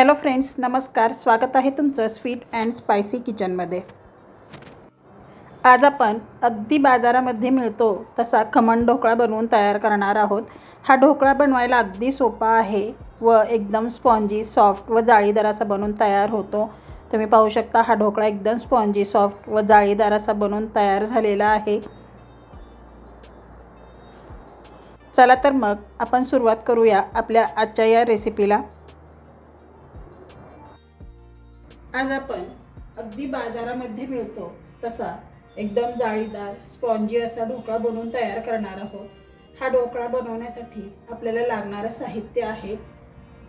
Hello friends नमस्कार. स्वागत आहे तुमचं स्वीट अँड स्पायसी किचनमध्ये. आज आपण अगदी बाजारामध्ये मिळतो तसा खमण ढोकळा बनवून तयार करणार आहोत. हा ढोकळा बनवायला अगदी सोपा आहे व एकदम स्पॉन्जी सॉफ्ट व जाळीदार असा बनवून तयार होतो. तुम्ही पाहू शकता हा ढोकळा एकदम स्पॉन्जी सॉफ्ट व जाळीदार असा बनवून तयार झालेला आहे. चला तर मग आपण सुरुवात करूया आपल्या आजच्या या रेसिपीला आज आपण अगदी बाजारामध्ये मिळतो तसा एकदम जाळीदार स्पॉन्जी असा ढोकळा बनवून तयार करणार आहोत. हा ढोकळा बनवण्यासाठी आपल्याला लागणारं साहित्य आहे.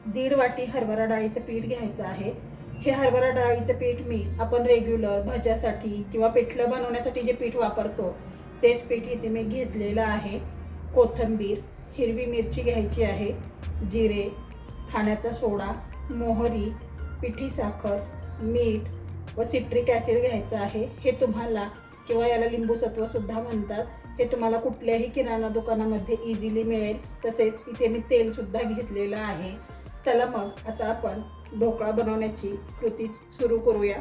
दीड वाटी हरभरा डाळीचं पीठ घ्यायचं आहे. हे हरभरा डाळीचं पीठ मी आपण रेग्युलर भज्यासाठी किंवा पिठलं बनवण्यासाठी जे पीठ वापरतो तेच पीठ इथे मी घेतलेलं आहे. कोथिंबीर हिरवी मिरची घ्यायची आहे जिरे खाण्याचा सोडा मोहरी पिठी साखर मीठ व सिट्रिक ॲसिड घ्यायचं आहे. हे तुम्हाला किंवा याला लिंबूसत्वसुद्धा म्हणतात. हे तुम्हाला कुठल्याही किराणा दुकानामध्ये इझिली मिळेल. तसेच इथे मी तेलसुद्धा घेतलेलं आहे. चला मग आता आपण ढोकळा बनवण्याची कृती सुरू करूया.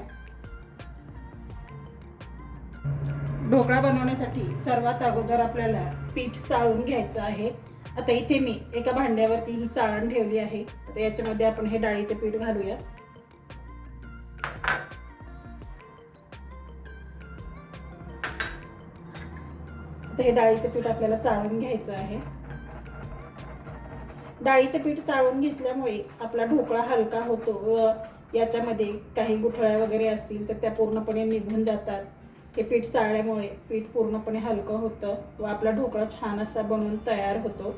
ढोकळा बनवण्यासाठी सर्वात अगोदर आपल्याला पीठ चाळून घ्यायचं आहे. आता इथे मी एका भांड्यावरती ही चाळण ठेवली आहे. आता याच्यामध्ये आपण हे डाळीचे पीठ घालूया. आता हे डाळीचं पीठ आपल्याला चाळून घ्यायचं आहे. डाळीचं पीठ चाळून घेतल्यामुळे आपला ढोकळा हलका होतो व याच्यामध्ये काही गुठळ्या वगैरे असतील तर त्या पूर्णपणे निघून जातात. हे पीठ चाळल्यामुळे पीठ पूर्णपणे हलकं होतं व आपला ढोकळा छान असा बनवून तयार होतो.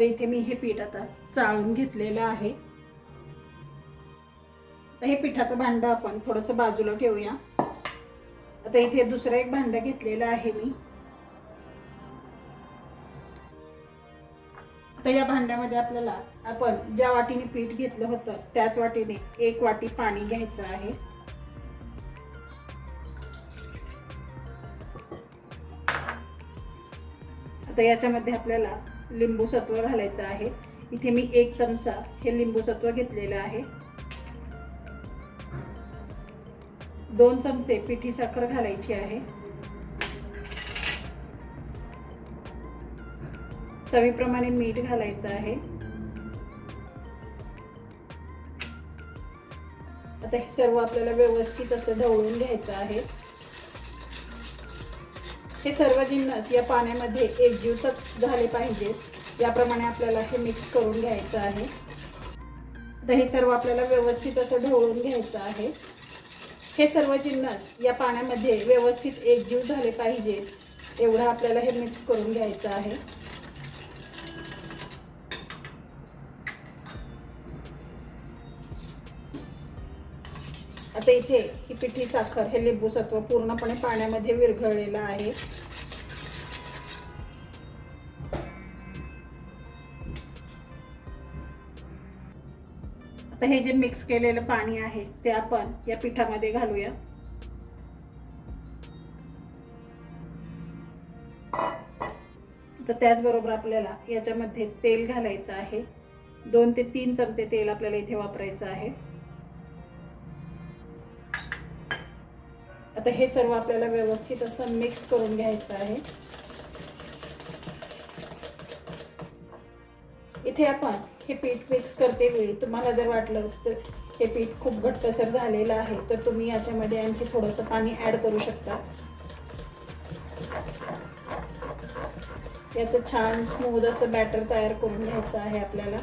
तर इथे मी हे पीठ आता चाळून घेतलेलं आहे. तर हे पिठाचं भांडं आपण थोडंसं बाजूला ठेवूया. आता इथे दुसरं एक भांडं घेतलेलं आहे मी. आता या भांड्यामध्ये आपल्याला आपण ज्या वाटीने पीठ घेतलं होतं त्याच वाटीने एक वाटी पाणी घ्यायचं आहे. आता याच्यामध्ये आपल्याला लिंबू सत्व घालायचं आहे. इथे मी एक चमचा हे लिंबू सत्व घेतलेलं आहे. दोन चमचे पिठी साखर घालायची आहे. चवीप्रमाणे मीठ घालायचं आहे. आता हे सर्व आपल्याला व्यवस्थित असं ढवळून घ्यायचं आहे. हे सर्व जिन्नस या पाण्यामध्ये एकजीव झाले पाहिजेत. याप्रमाणे आपल्याला हे मिक्स करून घ्यायचं आहे. तर हे सर्व आपल्याला व्यवस्थित असं ढवळून घ्यायचं आहे. हे सर्व जिन्नस या पाण्यामध्ये व्यवस्थित एकजीव झाले पाहिजेत. एवढं आपल्याला हे मिक्स करून घ्यायचं आहे. आता इथे ही पिठी साखर हे लिंबू सत्व पूर्णपणे पाण्यामध्ये विरघळलेलं आहे. आता हे जे मिक्स केलेलं पाणी आहे ते आपण या पिठामध्ये घालूया. तर त्याचबरोबर आपल्याला याच्यामध्ये तेल घालायचं आहे. दोन ते तीन चमचे तेल आपल्याला इथे वापरायचं आहे. आता हे सर्व आपल्याला व्यवस्थित असं मिक्स करून घ्यायचं आहे. इथे आपण हे पीठ मिक्स करते वेळी. तुम्हाला जर वाटलं तर हे पीठ खूप घट्टसर झालेलं आहे तर तुम्ही याच्यामध्ये आणखी थोडंसं पाणी ॲड करू शकता. याचं छान स्मूद असं बॅटर तयार करून घ्यायचं आहे आपल्याला.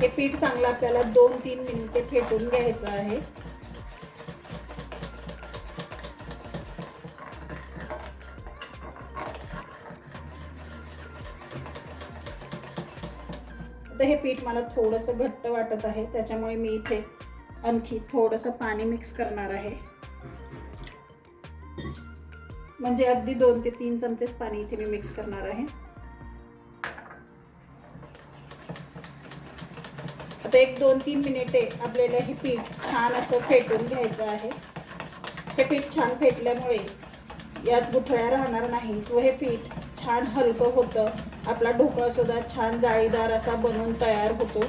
हे पीठ चांगलं आपल्याला दोन तीन मिनिटे फेटून घ्यायचं आहे. तर हे पीठ मला थोडंसं घट्ट वाटत आहे त्याच्यामुळे मी इथे आणखी थोडंसं पाणी मिक्स करणार आहे. म्हणजे अगदी दोन ते तीन चमचेच पाणी इथे मी मिक्स करणार आहे. आता एक दोन तीन मिनिटे आपल्याला हे पीठ छान असं फेटून घ्यायचं आहे. हे पीठ छान फेटल्यामुळे यात गुठळ्या राहणार नाहीत व हे पीठ छान हलकं होतं. आपला ढोकळा सुद्धा छान जाळीदार असा बनवून तयार होतो.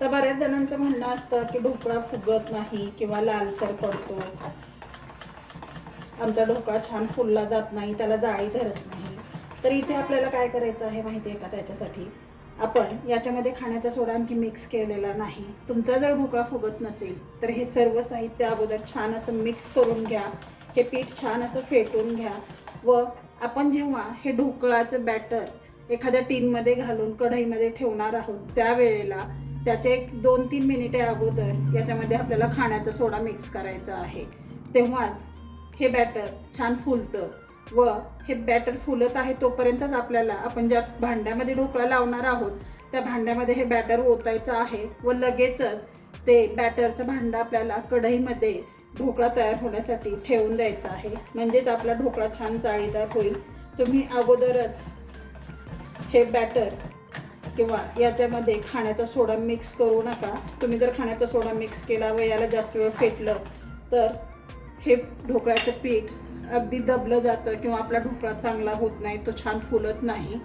तर बऱ्याच जणांचं म्हणणं असतं की ढोकळा फुगत नाही किंवा लालसर पडतो. आमचा ढोकळा छान फुलला जात नाही त्याला जाळी धरत नाही. तर इथे आपल्याला काय करायचं आहे माहिती आहे का त्याच्यासाठी? आपण याच्यामध्ये खाण्याचा सोडा आणखी मिक्स केलेला नाही. तुमचा जर ढोकळा फुगत नसेल तर हे सर्व साहित्य अगोदर छान असं मिक्स करून घ्या. हे पीठ छान असं फेटून घ्या. व आपण जेव्हा हे ढोकळाचं बॅटर एखाद्या टीनमध्ये घालून कढईमध्ये ठेवणार आहोत त्यावेळेला त्याचे एक दोन तीन मिनिटे अगोदर याच्यामध्ये आपल्याला खाण्याचा सोडा मिक्स करायचा आहे. तेव्हाच हे बॅटर छान फुलतं. व हे बॅटर फुलत आहे तोपर्यंतच आपल्याला आपण ज्या भांड्यामध्ये ढोकळा लावणार आहोत त्या भांड्यामध्ये हे बॅटर ओतायचं आहे व लगेचच ते बॅटरचं भांडं आपल्याला कढईमध्ये ढोकळा तयार होण्यासाठी ठेवून द्यायचं आहे. म्हणजेच आपला ढोकळा छान जाळीदार होईल. तुम्ही अगोदरच हे बॅटर किंवा याच्यामध्ये खाण्याचा सोडा मिक्स करू नका. तुम्ही जर खाण्याचा सोडा मिक्स केला व याला जास्त वेळ फेटलं तर हे ढोकळ्याचं पीठ अगदी दबलं जातं किंवा आपला ढोकळा चांगला होत नाही तो छान फुलत नाही.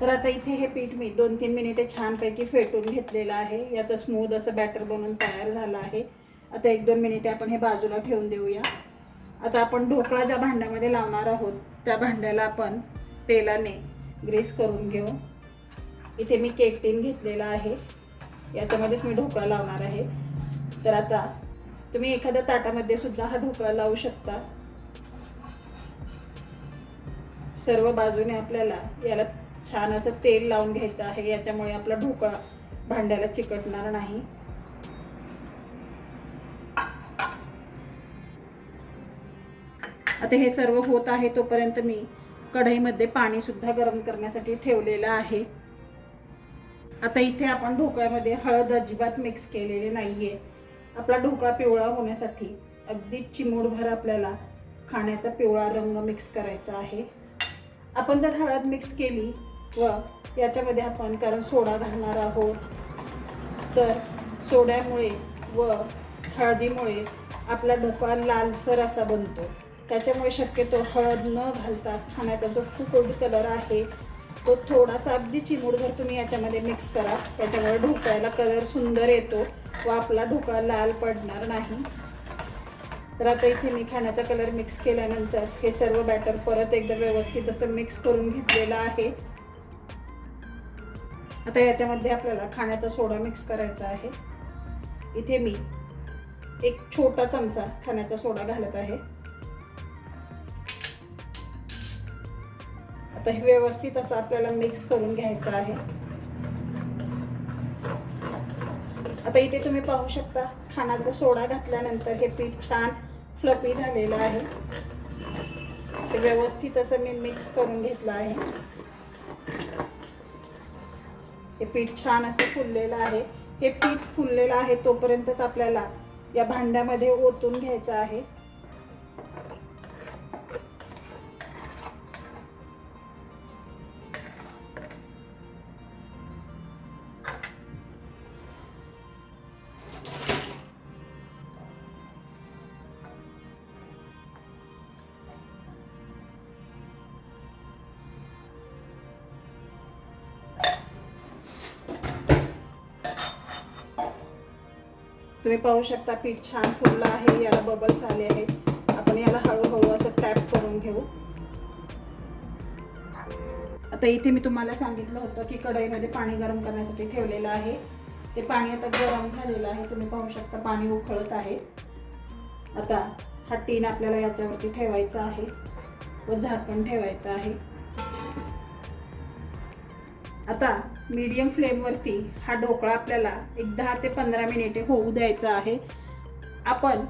तर आता इथे हे पीठ मी दोन तीन मिनिटे छानपैकी फेटून घेतलेलं आहे. याचं स्मूद असं बॅटर बनून तयार झालं आहे. आता एक दोन मिनिटे आपण हे बाजूला ठेवून देऊया. आता आपण ढोकळा ज्या भांड्यामध्ये लावणार आहोत त्या भांड्याला आपण तेलाने ग्रीस करून घेऊ. इथे मी केक टीन घेतलेला आहे. याच्यामध्येच मी ढोकळा लावणार आहे. तर आता तुम्ही एखाद्या ताटामध्ये सुद्धा हा ढोकळा लावू शकता. सर्व बाजूने आपल्याला याला छान असं तेल लावून घ्यायचं आहे याच्यामुळे आपला ढोकळा भांड्याला चिकटणार नाही. आता हे सर्व होत आहे तोपर्यंत मी कढईमध्ये पाणी सुद्धा गरम करण्यासाठी ठेवलेलं आहे. आता इथे आपण ढोकळ्यामध्ये हळद अजिबात मिक्स केलेले नाहीये. आपला ढोकळा पिवळा होण्यासाठी अगदी चिमूटभर आपल्याला खाण्याचा पिवळा रंग मिक्स करायचा आहे. आपण जर हळद मिक्स केली व याच्यामध्ये आपण कारण सोडा घालणार आहोत तर सोड्यामुळे व हळदीमुळे आपला ढोकळा लालसर असा बनतो. त्याच्यामुळे शक्यतो हळद न घालता खाण्याचा जो फूड कलर आहे तो थोडासा अगदी चिमूटभर तुम्ही याच्यामध्ये मिक्स करा त्याच्यामुळे ढोकळ्याला कलर सुंदर येतो व आपला ढोकळा लाल पडणार नाही. तर आता इथे मी खाण्याचा कलर मिक्स केल्यानंतर हे सर्व बॅटर परत एकदा व्यवस्थित असं मिक्स करून घेतलेलं आहे. आता याच्यामध्ये आपल्याला खाण्याचा सोडा मिक्स करायचा आहे. इथे मी एक छोटा चमचा खाण्याचा सोडा घालत आहे. आता हे व्यवस्थित असं आपल्याला मिक्स करून घ्यायचं आहे. आता इथे तुम्ही पाहू शकता खाण्याचा सोडा घातल्यानंतर हे पीठ छान फ्लपी झालेलं आहे. ते व्यवस्थित असं मी मिक्स करून घेतलं आहे. हे पीठ छान असं फुललेलं आहे. हे पीठ फुललेलं आहे तोपर्यंतच आपल्याला या भांड्यामध्ये ओतून घ्यायचं आहे. तुम्ही पाहू शकता पीठ छान फुललं आहे याला बबल्स आले आहेत. आपण याला हळूहळू असं टॅप करून घेऊ. आता इथे मी तुम्हाला सांगितलं होतं की कढईमध्ये पाणी गरम करण्यासाठी ठेवलेलं आहे. ते पाणी आता गरम झालेलं आहे. तुम्ही पाहू शकता पाणी उखळत आहे. आता हा टीन आपल्याला याच्यावरती ठेवायचा आहे व झाकण ठेवायचं आहे. आता मीडियम फ्लेमवरती हा ढोकळा आपल्याला एक दहा ते पंधरा मिनिटे होऊ द्यायचा आहे. आपण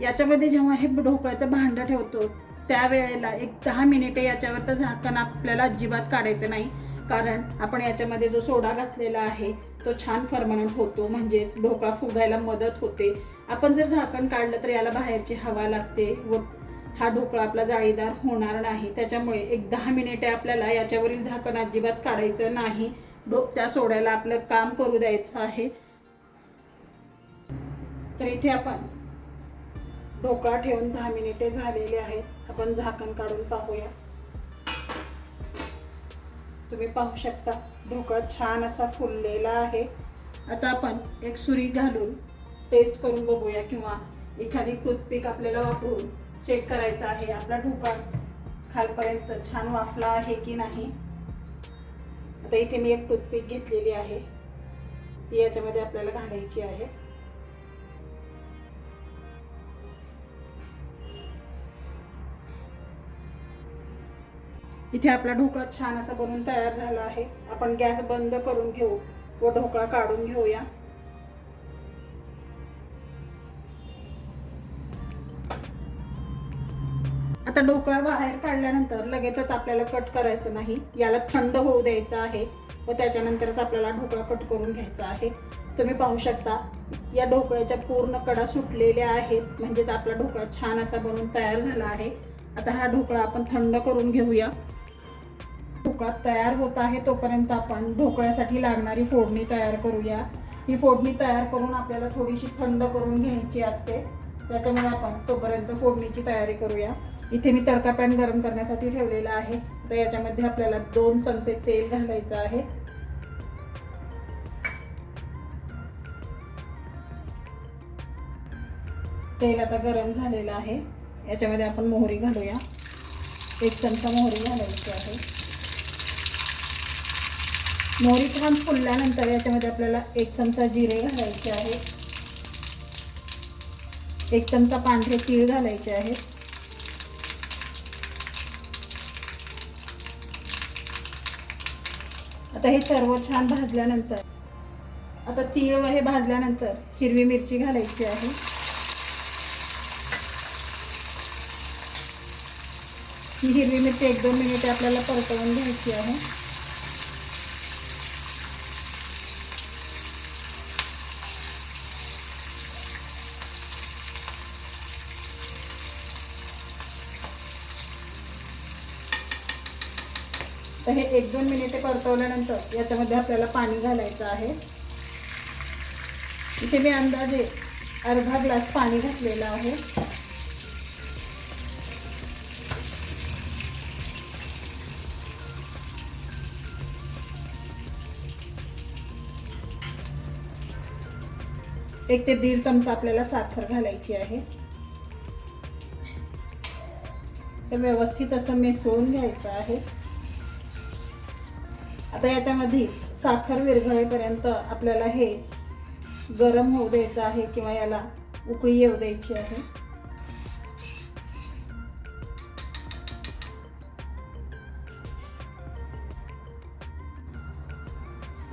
याच्यामध्ये जेव्हा हे ढोकळ्याचं भांडं ठेवतो त्यावेळेला एक दहा मिनिटे याच्यावर तर झाकण आपल्याला अजिबात काढायचं नाही. कारण आपण याच्यामध्ये जो सोडा घातलेला आहे तो छान फर्मनंट होतो. म्हणजेच ढोकळा फुगायला मदत होते. आपण जर झाकण काढलं तर याला बाहेरची हवा लागते व हा ढोकळा आपला जाळीदार होणार नाही. त्याच्यामुळे एक दहा मिनिटे आपल्याला याच्यावरील झाकण अजिबात काढायचं नाही. ढोक त्या सोड्याला आपलं काम करू द्यायचं आहे. तर इथे आपण ढोकळा ठेवून दहा मिनिटे झालेले आहेत. आपण झाकण काढून पाहूया. तुम्ही पाहू शकता ढोकळा छान असा फुललेला आहे. आता आपण एक सुरी घालून टेस्ट करून बघूया किंवा एखादी टूथपिक आपल्याला वापरून चेक करायचा आहे. आपला ढोकळा खालपर्यंत छान वाफला आहे की नाही? आता इथे मी एक टूथपिक घेतलेली आहे. ती याच्यामध्ये आपल्याला घालायची आहे. इथे आपला ढोकळा छान असा बनवून तयार झाला आहे. आपण गॅस बंद करून घेऊ व ढोकळा काढून घेऊया. आता ढोकळा बाहेर काढल्यानंतर लगेचच आपल्याला कट करायचं नाही. याला थंड होऊ द्यायचं आहे व त्याच्यानंतरच आपल्याला ढोकळा कट करून घ्यायचा आहे. तुम्ही पाहू शकता या ढोकळ्याच्या पूर्ण कडा सुटलेल्या आहेत. म्हणजेच आपला ढोकळा छान असा बनवून तयार झाला आहे. आता हा ढोकळा आपण थंड करून घेऊया. ढोकळा तयार होत आहे तोपर्यंत आपण ढोकळ्यासाठी लागणारी फोडणी तयार करूया. ही फोडणी तयार करून आपल्याला थोडीशी थंड करून घ्यायची असते. त्याच्यामुळे आपण तोपर्यंत फोडणीची तयारी करूया. इथे मी तडका पॅन गरम करण्यासाठी ठेवलेला आहे. तर याच्यामध्ये आपल्याला दोन चमचे तेल घालायचं आहे. तेल आता गरम झालेलं आहे. याच्यामध्ये आपण मोहरी घालूया. एक चमचा मोहरी घालायची आहे. मोहरी छान फुलल्यानंतर याच्यामध्ये आपल्याला एक चमचा जिरे घालायचे आहे. एक चमचा पांढरे तीळ घालायचे आहेत आता हे सर्व छान भाजल्यानंतर आता तीळ हे भाजल्यानंतर हिरवी मिरची घालायची आहे. ही हिरवी मिरची एक दोन मिनिटे आपल्याला परतवून घ्यायची आहे. तर हे एक दोन मिनिटे परतवल्यानंतर याच्यामध्ये आपल्याला पाणी घालायचं आहे. इथे मी अंदाजे अर्धा ग्लास पाणी घातलेलं आहे. एक ते दीड चमचा आपल्याला साखर घालायची आहे. हे व्यवस्थित असं मिसळून घ्यायचं आहे. आता याच्यामध्ये साखर विरघळेपर्यंत आपल्याला हे गरम होऊ द्यायचं आहे किंवा याला उकळी येऊ द्यायची आहे.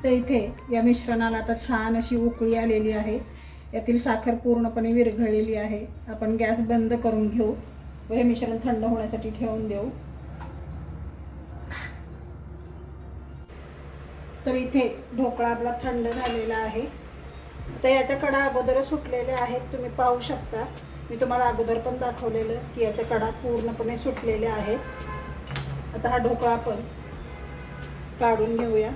तर इथे या मिश्रणाला आता छान अशी उकळी आलेली आहे. यातील साखर पूर्णपणे विरघळलेली आहे. आपण गॅस बंद करून घेऊ व हे मिश्रण थंड होण्यासाठी ठेवून देऊ. तर इथे ढोकळा आपला थंड झालेला आहे. तर याच्या कडा अगोदर सुटलेल्या आहेत तुम्ही पाहू शकता. मी तुम्हाला अगोदर पण दाखवलेलं की याच्या कडा पूर्णपणे सुटलेल्या आहेत. आता हा ढोकळा आपण काढून घेऊया.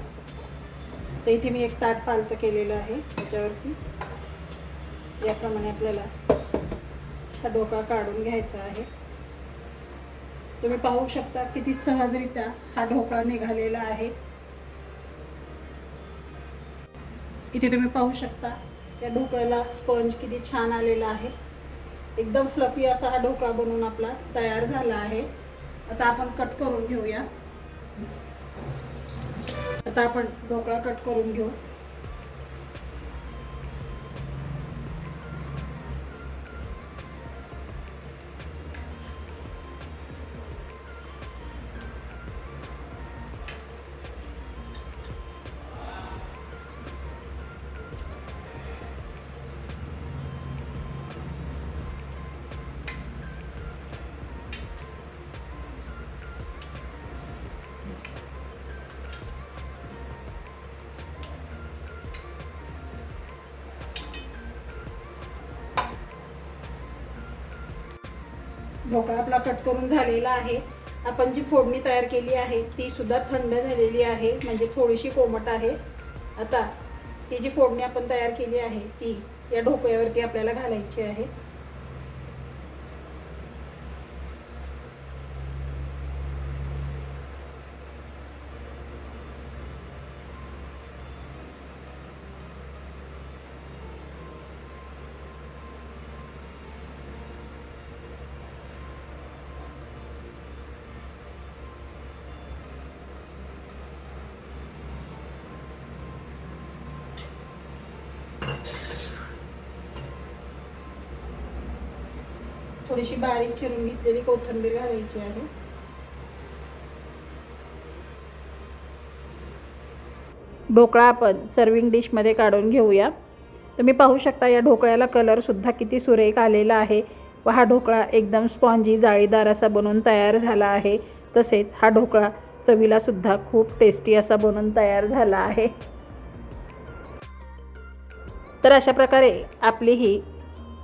तर इथे मी एक ताट पालतं केलेलं आहे त्याच्यावरती. याप्रमाणे आपल्याला हा ढोकळा काढून घ्यायचा आहे. तुम्ही पाहू शकता किती सहजरित्या हा ढोकळा निघालेला आहे. इथे तुम्ही पाहू शकता या ढोकळ्याला स्पंज किती छान आलेला आहे. एकदम फ्लफी असा हा ढोकळा बनवून आपला तयार झाला आहे. आता आपण कट करून घेऊया. आता आपण ढोकळा कट करून घेऊ. ढोकळा आपला कट करून झालेला आहे. आपण जी फोडणी तयार केली आहे ती सुद्धा थंड झालेली आहे. म्हणजे थोडीशी कोमट आहे. आता ही जी फोडणी आपण तयार केली आहे ती या ढोकळ्यावरती आपल्याला घालायची आहे. थोडीशी बारीक चिरून घेतलेली कोथिंबीर घालायची आहे. ढोकळा आपण सर्विंग डिशमध्ये काढून घेऊया. तुम्ही पाहू शकता या ढोकळ्याला कलरसुद्धा किती सुरेख आलेला आहे. व हा ढोकळा एकदम स्पॉन्जी जाळीदार असा बनवून तयार झाला आहे. तसेच हा ढोकळा चवीलासुद्धा खूप टेस्टी असा बनून तयार झाला आहे. तर अशा प्रकारे आपली ही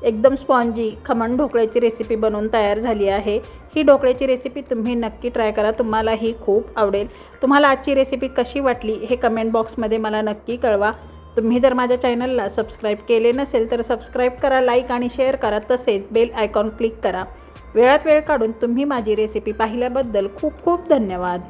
एकदम स्पॉन्जी खमण ढोकळ्याची रेसिपी बनवून तयार झाली आहे. ही ढोकळ्याची रेसिपी तुम्ही नक्की ट्राय करा. तुम्हाला ही खूप आवडेल. तुम्हाला आजची रेसिपी कशी वाटली हे कमेंट बॉक्समध्ये मला नक्की कळवा. तुम्ही जर माझ्या चॅनलला सबस्क्राईब केले नसेल तर सबस्क्राईब करा लाईक आणि शेअर करा. तसेच बेल आयकॉन क्लिक करा. वेळात वेळ काढून तुम्ही माझी रेसिपी पाहिल्याबद्दल खूप खूप धन्यवाद.